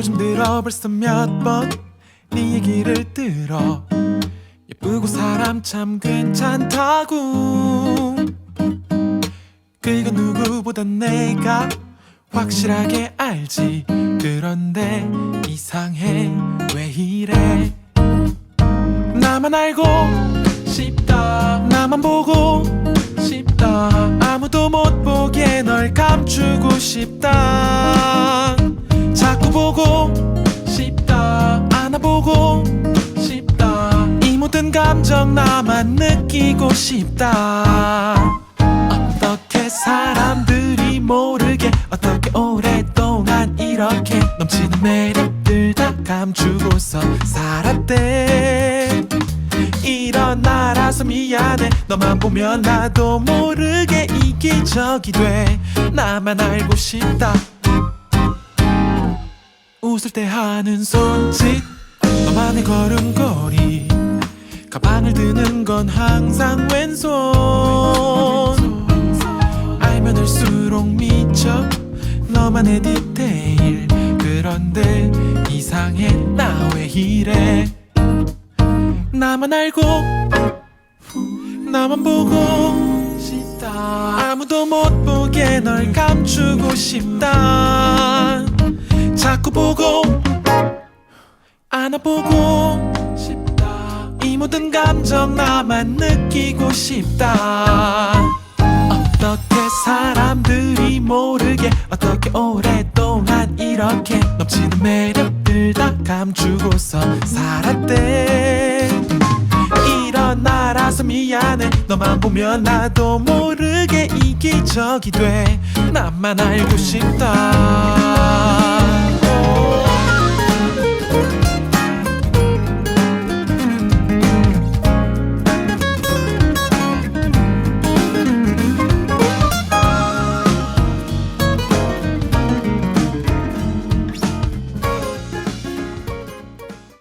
요즘 들어 벌써 몇 번 네 얘기를 들어. 예쁘고 사람 참 괜찮다고. 그건 누구보다 내가 확실하게 알지. 그런데 이상해. 왜 이래? 나만 알고 싶다. 나만 보고 싶다. 아무도 못 보게 널 감추고 싶다 감정 나만 느끼고 싶다. 어떻게 사람들이 모르게 어떻게 오랫동안 이렇게 넘치는 매력들 다 감추고서 살았대. 일어나라서 미안해. 너만 보면 나도 모르게 이기적이 돼. 나만 알고 싶다. 웃을 때 하는 손짓 너만의 걸음걸이 가방을 드는 건 항상 왼손. 알면 알수록 미쳐 너만의 디테일. 그런데 이상해 나 왜 이래? 나만 알고 나만 보고 싶다. 아무도 못 보게 널 감추고 싶다. 자꾸 보고 안아보고 모든 감정 나만 느끼고 싶다. 어떻게 사람들이 모르게 어떻게 오랫동안 이렇게 넘치는 매력들 다 감추고서 살았대. 일어나라서 미안해. 너만 보면 나도 모르게 이기적이 돼. 나만 알고 싶다